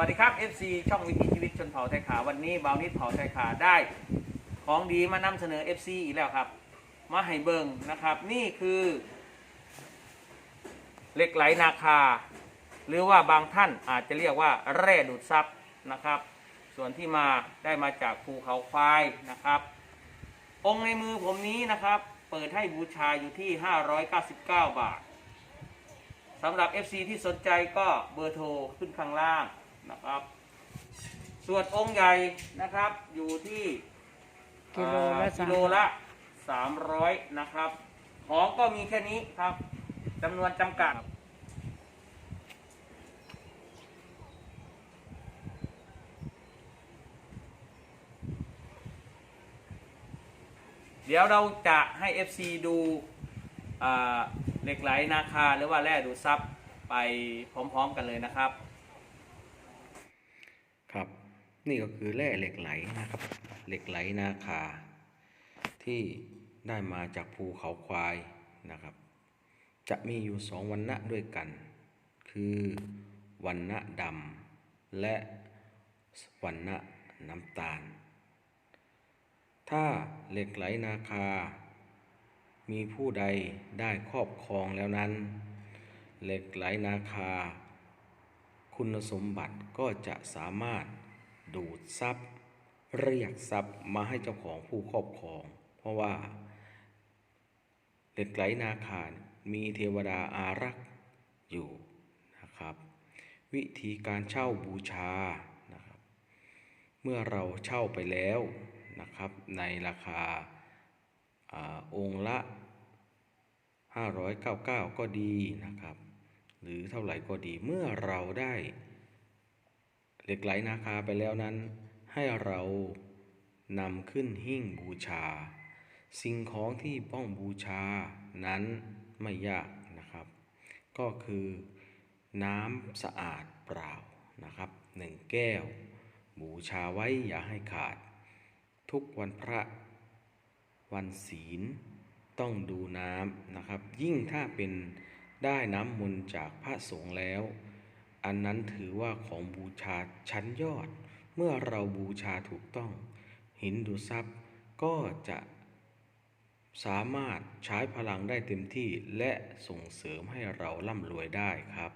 วัสดีครับ FC ช่องวิถีชีวิตชนเผ่าไทยขาวันนี้บาวนิดเผ่าไทยขาได้ ของดีมานำเสนอ FC อีกแล้วครับ มาให้เบิงนะครับ นี่คือเหล็กไหลนาคา หรือว่าบางท่านอาจจะเรียกว่าแร่ดูดซับนะครับ ส่วนที่มาได้มาจากภูเขาควายนะครับ องค์ในมือผมนี้นะครับ เปิดให้บูชาอยู่ที่ 599 บาทสำหรับ FC ที่สนใจก็เบอร์โทรขึ้นข้างล่าง นะครับ ส่วนองค์ใหญ่นะครับ อยู่ที่กิโลละอ่าสามกิโลละ300นะครับ ของก็มีแค่นี้ครับจำนวนจำกัด เดี๋ยวเราจะให้ FC ดูอ่าเหล็กไหลนาคาหรือว่าแร่ดูดซับไปพร้อมๆกันเลยนะครับ ครับ นี่ก็คือแร่เหล็กไหลนะครับ เหล็กไหลนาคา ที่ได้มาจากภูเขาควายนะครับ จะมีอยู่สองวันณะด้วยกัน คือวันณะดำและวันณะน้ำตาล ถ้าเหล็กไหลนาคา มีผู้ใดได้ครอบครองแล้วนั้น เหล็กไหลนาคา คุณสมบัติก็จะสามารถดูดซับเรียกทรัพย์มาให้เจ้าของผู้ครอบครอง เพราะว่าเหล็กไหลนาคามีเทวดาอารักษ์อยู่นะครับ วิธีการเช่าบูชานะครับเมื่อเราเช่าไปแล้วนะครับในราคาอาองค์ละ 599 ก็ดีนะครับ หรือเท่าไหร่ก็ดีเมื่อเราได้เหล็กไหลนาคาไปแล้วนั้น ให้เรานำขึ้นหิ้งบูชา สิ่งของที่ป้องบูชานั้นไม่ยากนะครับ ก็คือน้ำสะอาดเปล่านะครับหนึ่งแก้ว บูชาไว้อย่าให้ขาด ทุกวันพระวันศีลต้องดูน้ำนะครับ ยิ่งถ้าเป็น ได้น้ำมนต์จากพระสงฆ์แล้ว อันนั้นถือว่าของบูชาชั้นยอด เมื่อเราบูชาถูกต้อง หินดูซับก็จะสามารถใช้พลังได้เต็มที่และส่งเสริมให้เราร่ำรวยได้ครับ